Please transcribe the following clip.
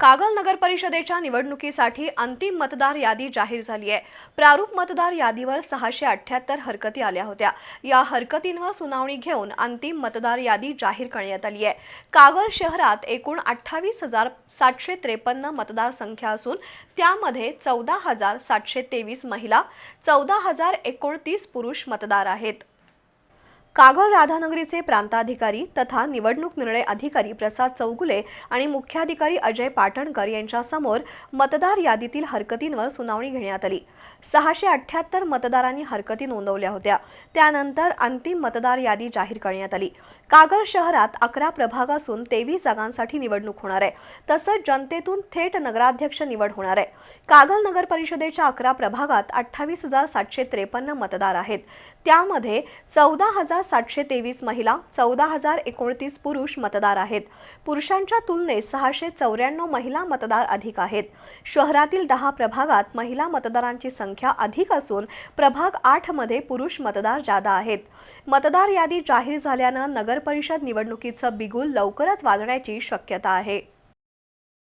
कागल नगर परिषदेच्या निवडणुकीसाठी अंतिम मतदार यादी जाहीर झाली आहे. प्रारूप मतदार यादीवर सहाशे अठ्याहत्तर हरकती आल्या होत्या. या हरकतींवर सुनावणी घेऊन अंतिम मतदार यादी जाहीर करण्यात आली आहे. कागल शहरात एकूण अठ्ठावीस हजार सातशे त्रेपन्न मतदारसंख्या असून त्यामध्ये चौदा हजार सातशे तेवीस महिला चौदा हजार एकोणतीस पुरुष मतदार आहेत. कागल राधानगरीचे प्रांताधिकारी तथा निवडणूक निर्णय अधिकारी प्रसाद चौगुले आणि मुख्याधिकारी अजय पाटणकर यांच्यासमोर मतदार यादीतील हरकतींवर सुनावणी घेण्यात आली. सहाशे अठ्ठ्याहत्तर मतदारांनी हरकती नोंदवल्या होत्या. त्यानंतर अंतिम मतदार यादी जाहीर करण्यात आली. कागल शहरात अकरा प्रभाग असून तेवीस जागांसाठी निवडणूक होणार आहे. तसंच जनतेतून थेट नगराध्यक्ष निवड होणार आहे. कागल नगर परिषदेच्या अकरा प्रभागात अठ्ठावीस हजार सातशे त्रेपन्न मतदार आहेत. त्यामध्ये चौदा हजार सातशे तेवीस महिला चौदा हजार एकोणतीस पुरुष मतदार आहेत. पुरुषांच्या तुलनेत सहाशे चौऱ्याण्णव महिला मतदार अधिक आहेत. शहरातील दहा प्रभागात महिला मतदारांची संख्या अधिक असून प्रभाग आठमध्ये पुरुष मतदार जादा आहेत. मतदार यादी जाहीर झाल्यानं नगरपरिषद निवडणुकीचं बिगुल लवकरच वाजण्याची शक्यता आहे.